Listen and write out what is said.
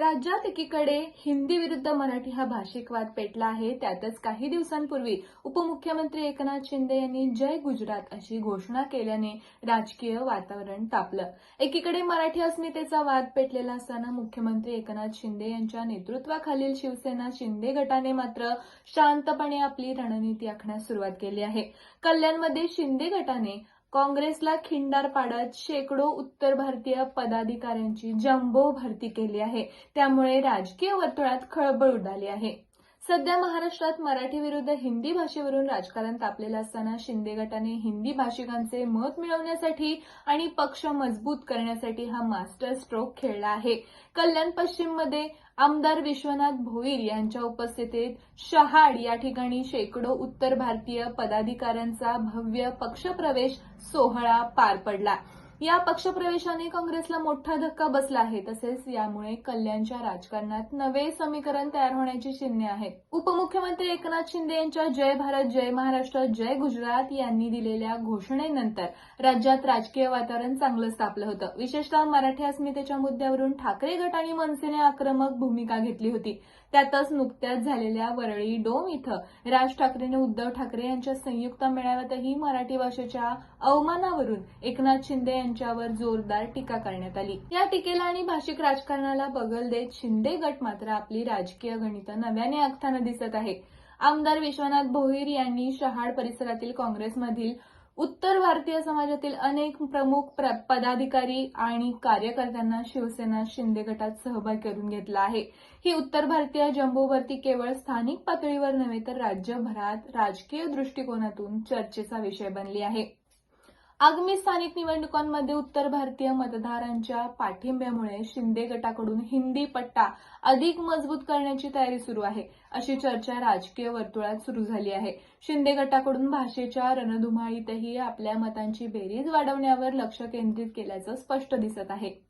राज्यात एकीकडे हिंदी विरुद्ध मराठी हा भाषिक वाद पेटला आहे त्यातच काही दिवसांपूर्वी उपमुख्यमंत्री एकनाथ शिंदे यांनी जय गुजरात अशी घोषणा केल्याने राजकीय वातावरण तापलं. एकीकडे मराठी अस्मितेचा वाद पेटलेला असताना मुख्यमंत्री एकनाथ शिंदे यांच्या नेतृत्वाखालील शिवसेना शिंदे गटाने मात्र शांतपणे आपली रणनीती आखण्यास सुरुवात केली आहे. कल्याणमध्ये शिंदे गटाने काँग्रेसला खिंडार पाडत शेकडो उत्तर भारतीय पदाधिकाऱ्यांची जम्बो भरती केली आहे. त्यामुळे राजकीय वर्तुळात खळबळ उडाली आहे. सध्या महाराष्ट्रात मराठी विरुद्ध हिंदी भाषेवरून राजकारण तापलेलं असताना शिंदे गटाने हिंदी भाषिकांचे मत मिळवण्यासाठी आणि पक्ष मजबूत करण्यासाठी हा मास्टर स्ट्रोक खेळला आहे. कल्याण पश्चिममध्ये आमदार विश्वनाथ भोईर यांच्या उपस्थितीत शहाड या ठिकाणी शेकडो उत्तर भारतीय पदाधिकाऱ्यांचा भव्य पक्षप्रवेश सोहळा पार पडला. या पक्षप्रवेशाने काँग्रेसला मोठा धक्का बसला आहे. तसेच यामुळे कल्याणच्या राजकारणात नवे समीकरण तयार होण्याची चिन्हे आहेत. उपमुख्यमंत्री एकनाथ शिंदे यांच्या जय भारत जय महाराष्ट्र जय गुजरात यांनी दिलेल्या घोषणेनंतर राज्यात राजकीय वातावरण चांगलंच तापलं होतं. विशेषतः मराठी अस्मितेच्या मुद्द्यावरून ठाकरे गट आणि मनसेने आक्रमक भूमिका घेतली होती. त्यातच नुकत्याच झालेल्या वरळी डोम इथं राज ठाकरेने उद्धव ठाकरे यांच्या संयुक्त मेळाव्यातही मराठी भाषेच्या अवमानावरून एकनाथ शिंदे यांच्यावर जोरदार टीका करण्यात आली. या टीकेला आणि भाषिक राजकारणाला बगल देत शिंदे गट मात्र आपली राजकीय गणितं नव्याने आखताना दिसत आहे. आमदार विश्वनाथ भोईर यांनी शहाड परिसरातील काँग्रेसमधील उत्तर भारतीय समाजातील अनेक प्रमुख पदाधिकारी आणि कार्यकर्त्यांना शिवसेना शिंदे गटात सहभाग करून घेतला आहे. ही उत्तर भारतीय जम्बो भरती केवळ स्थानिक पातळीवर नव्हे तर राज्यभरात राजकीय दृष्टिकोनातून चर्चेचा विषय बनली आहे. आगामी स्थानिक निवडणुकांमध्ये उत्तर भारतीय मतदारांच्या पाठिंब्यामुळे शिंदे गटाकडून हिंदी पट्टा अधिक मजबूत करण्याची तयारी सुरू आहे. अशी चर्चा राजकीय वर्तुळात सुरू झाली आहे. शिंदे गटाकडून भाषेच्या रणधुमाळीतही आपल्या मतांची बेरीज वाढवण्यावर लक्ष केंद्रित केल्याचं स्पष्ट दिसत आहे.